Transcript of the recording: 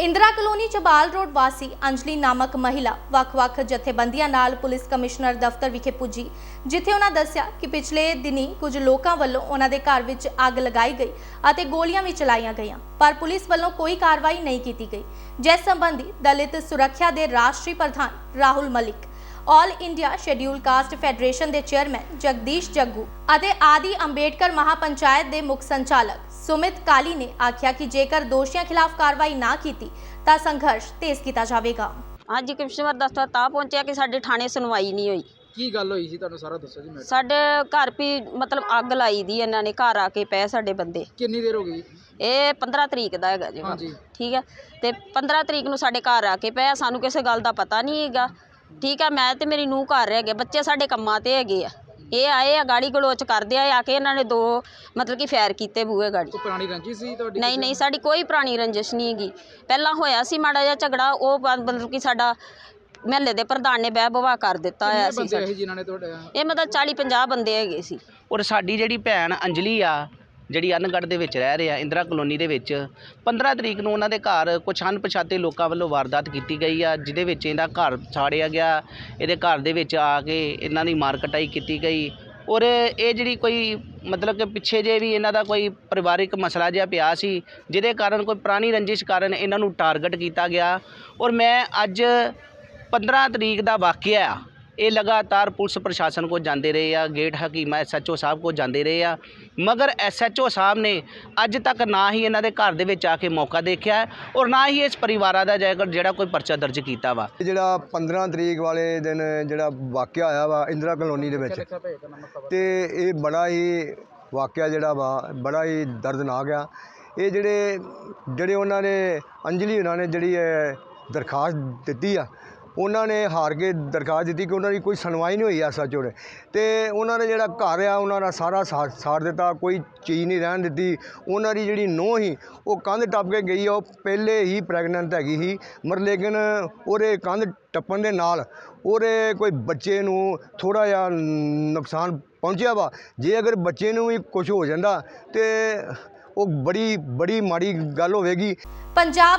Indira colony Chabal road ਵਾਸੀ ਅੰਜਲੀ ਨਾਮਕ ਮਹਿਲਾ ਵੱਖ-ਵੱਖ ਜਥੇਬੰਦੀਆਂ ਨਾਲ ਪੁਲਿਸ ਕਮਿਸ਼ਨਰ ਦਫ਼ਤਰ ਵਿਖੇ ਪੁੱਜੀ, ਜਿੱਥੇ ਉਹਨਾਂ ਦੱਸਿਆ ਕਿ ਪਿਛਲੇ ਦਿਨੀ ਕੁਝ ਲੋਕਾਂ ਵੱਲੋਂ ਉਹਨਾਂ ਦੇ ਘਰ ਵਿੱਚ ਅੱਗ ਲਗਾਈ ਗਈ ਅਤੇ ਗੋਲੀਆਂ ਵੀ ਚਲਾਈਆਂ ਗਈਆਂ, ਪਰ ਪੁਲਿਸ ਵੱਲੋਂ ਕੋਈ ਕਾਰਵਾਈ ਨਹੀਂ ਕੀਤੀ ਗਈ। ਜਿਸ ਸੰਬੰਧੀ ਦਲਿਤ ਸੁਰੱਖਿਆ ਦੇ ਰਾਸ਼ਟਰੀ ਪ੍ਰਧਾਨ Rahul Malik all India schedule caste federation ਦੇ ਚੇਅਰਮੈਨ ਜਗਦੀਸ਼ ਜੱਗੂ ਅਤੇ ਆਦੀ ਅੰਬੇਡਕਰ ਮਹਾਪੰਚਾਇਤ ਦੇ ਮੁੱਖ ਸੰਚਾਲਕ ਸੁਮਿਤ ਕਾਲੀ ਨੇ ਆਖਿਆ ਕਿ ਜੇਕਰ ਦੋਸ਼ੀਆਂ ਖਿਲਾਫ ਕਾਰਵਾਈ ਨਾ ਕੀਤੀ ਤਾਂ ਸੰਘਰਸ਼ ਤੇਜ਼ ਕੀਤਾ ਜਾਵੇਗਾ। ਅੱਜ ਕਮਿਸ਼ਨਰ ਦਫ਼ਤਰ ਤਾਂ ਪਹੁੰਚਿਆ ਕਿ ਸਾਡੇ ਥਾਣੇ ਸੁਣਵਾਈ ਨਹੀਂ ਹੋਈ। ਕੀ ਗੱਲ ਹੋਈ ਸੀ? ਤੁਹਾਨੂੰ ਸਾਰਾ ਦੱਸੋ ਜੀ ਮੈਂ ਸਾਡੇ ਘਰ ਵੀ ਮਤਲਬ ਅੱਗ ਲਾਈ ਦੀ ਇਹਨਾਂ ਨੇ ਘਰ ਆ ਕੇ ਪਏ ਸਾਡੇ ਬੰਦੇ। ਕਿੰਨੀ ਦੇਰ ਹੋ ਗਈ? ਇਹ 15 ਤਰੀਕ ਦਾ ਹੈਗਾ ਜੀ ਹਾਂਜੀ। ਠੀਕ ਹੈ। ਤੇ 15 ਤਰੀਕ ਨੂੰ ਸਾਡੇ ਘਰ ਆ ਕੇ ਪਏ ਸਾਨੂੰ ਕਿਸੇ ਗੱਲ ਦਾ ਪਤਾ ਨਹੀਂ ਹੈਗਾ। ਠੀਕ ਹੈ ਮੈਂ ਤੇ ਮੇਰੀ ਨੂੰਹ ਘਰ ਰਹਿ ਗਏ ਬੱਚੇ ਸਾਡੇ ਕੰਮਾਂ ਤੇ ਹੈਗੇ ਆ। ਇਹ ਆਏ ਆ ਗਾੜੀ ਗਲੋਚ ਕਰਦੇ ਆ ਆ ਕੇ ਇਹਨਾਂ ਨੇ ਦੋ ਮਤਲਬ ਕਿ ਫੈਰ ਕੀਤੇ ਬੂਹੇ ਗਾੜੀ। ਕੋਈ ਪੁਰਾਣੀ ਰੰਜੀ ਸੀ ਤੁਹਾਡੀ ਨਹੀਂ ਨਹੀਂ ਸਾਡੀ ਕੋਈ ਪੁਰਾਣੀ ਰੰਜਿਸ਼ ਨਹੀਂ ਹੈਗੀ। ਪਹਿਲਾਂ ਹੋਇਆ ਸੀ ਮਾੜਾ ਜਿਹਾ ਝਗੜਾ ਉਹ ਬ- ਮਤਲਬ ਕਿ ਸਾਡਾ ਮਹੱਲੇ ਦੇ ਪ੍ਰਧਾਨ ਨੇ ਬਹਿ ਬਵਾ ਕਰ ਦਿੱਤਾ ਹੋਇਆ ਸੀ ਬੰਦੇ ਸਾਡਾ। ਆਏ ਜਿਨ੍ਹਾਂ ਨੇ ਤੁਹਾਡੇ ਇਹ ਮਤਲਬ 40 50 ਬੰਦੇ ਹੈਗੇ ਸੀ। ਔਰ ਸਾਡੀ ਜਿਹੜੀ ਭੈਣ ਅੰਜਲੀ ਆ ਜਿਹੜੀ ਅਨਗੜ੍ਹ ਦੇ ਵਿੱਚ ਰਹਿ ਰਿਹਾ ਇੰਦਰਾ ਕਲੋਨੀ ਦੇ ਵਿੱਚ 15 ਤਰੀਕ ਨੂੰ ਉਹਨਾਂ ਦੇ ਘਰ ਕੁਛ ਅਣਪਛਾਤੇ ਲੋਕਾਂ ਵੱਲੋਂ ਵਾਰਦਾਤ ਕੀਤੀ ਗਈ ਆ, ਜਿਹਦੇ ਵਿੱਚ ਇਹਦਾ ਘਰ ਸਾੜਿਆ ਗਿਆ, ਇਹਦੇ ਘਰ ਦੇ ਵਿੱਚ ਆ ਕੇ ਇਹਨਾਂ ਦੀ ਮਾਰ ਕਟਾਈ ਕੀਤੀ ਗਈ। ਔਰ ਇਹ ਜਿਹੜੀ ਕੋਈ ਮਤਲਬ ਕਿ ਪਿੱਛੇ ਜੇ ਵੀ ਇਹਨਾਂ ਦਾ ਕੋਈ ਪਰਿਵਾਰਿਕ ਮਸਲਾ ਜਿਹਾ ਪਿਆ ਸੀ, ਜਿਹਦੇ ਕਾਰਨ ਕੋਈ ਪੁਰਾਣੀ ਰੰਜਿਸ਼ ਕਾਰਨ ਇਹਨਾਂ ਨੂੰ ਟਾਰਗੇਟ ਕੀਤਾ ਗਿਆ। ਔਰ ਮੈਂ ਅੱਜ 15 ਤਰੀਕ ਦਾ ਵਾਕਿਆ ਆ ਇਹ ਲਗਾਤਾਰ ਪੁਲਿਸ ਪ੍ਰਸ਼ਾਸਨ ਕੋਲ ਜਾਂਦੇ ਰਹੇ ਆ, ਗੇਟ ਹਕੀਮਾ ਐਸਐਚਓ ਸਾਹਿਬ ਕੋਲ ਜਾਂਦੇ ਰਹੇ ਆ। ਮਗਰ ਐਸਐਚਓ ਸਾਹਿਬ ਨੇ ਅੱਜ ਤੱਕ ਨਾ ਹੀ ਇਹਨਾਂ ਦੇ ਘਰ ਦੇ ਵਿੱਚ ਆ ਕੇ ਮੌਕਾ ਦੇਖਿਆ ਔਰ ਨਾ ਹੀ ਇਸ ਪਰਿਵਾਰਾਂ ਦਾ ਜੇਕਰ ਜਿਹੜਾ ਕੋਈ ਪਰਚਾ ਦਰਜ ਕੀਤਾ ਵਾ। ਇਹ ਜਿਹੜਾ 15 ਤਰੀਕ ਵਾਲੇ ਦਿਨ ਜਿਹੜਾ ਵਾਕਿਆ ਹੋਇਆ ਵਾ ਇੰਦਰਾ ਕਲੋਨੀ ਦੇ ਵਿੱਚ ਲਿਖਿਆ ਤੇ ਇਹ ਬੜਾ ਹੀ ਵਾਕਿਆ ਜਿਹੜਾ ਵਾ, ਬੜਾ ਹੀ ਦਰਦਨਾਕ ਆ। ਇਹ ਜਿਹੜੇ ਜਿਹੜੇ ਉਹਨਾਂ ਨੇ, ਅੰਜਲੀ ਉਹਨਾਂ ਨੇ ਜਿਹੜੀ ਇਹ ਦਰਖਾਸਤ ਦਿੱਤੀ ਆ ਉਹਨਾਂ ਨੇ ਹਾਰ ਕੇ ਦਰਖਾਸਤ ਦਿੱਤੀ ਕਿ ਉਹਨਾਂ ਦੀ ਕੋਈ ਸੁਣਵਾਈ ਨਹੀਂ ਹੋਈ ਐਸਐਚਓ ਨੇ। ਅਤੇ ਉਹਨਾਂ ਨੇ ਜਿਹੜਾ ਘਰ ਆ, ਉਹਨਾਂ ਦਾ ਸਾਰਾ ਸਾ- ਸਾੜ ਦਿੱਤਾ, ਕੋਈ ਚੀਜ਼ ਨਹੀਂ ਰਹਿਣ ਦਿੱਤੀ। ਉਹਨਾਂ ਦੀ ਜਿਹੜੀ ਨੂੰਹ ਸੀ, ਉਹ ਕੰਧ ਟੱਪ ਕੇ ਗਈ ਆ, ਉਹ ਪਹਿਲੇ ਹੀ ਪ੍ਰੈਗਨੈਂਟ ਹੈਗੀ ਸੀ। ਮਰ ਲੇਕਿਨ ਉਹਦੇ ਕੰਧ ਟੱਪਣ ਦੇ ਨਾਲ ਉਹਦੇ ਕੋਈ ਬੱਚੇ ਨੂੰ ਥੋੜ੍ਹਾ ਜਿਹਾ ਨੁਕਸਾਨ ਪਹੁੰਚਿਆ ਵਾ। ਜੇ ਅਗਰ ਬੱਚੇ ਨੂੰ ਵੀ ਕੁਝ ਹੋ ਜਾਂਦਾ ਤੇ ਉਹ ਬੜੀ ਬੜੀ ਮਾੜੀ ਗੱਲ ਹੋਵੇਗੀ। ਪੰਜਾਬ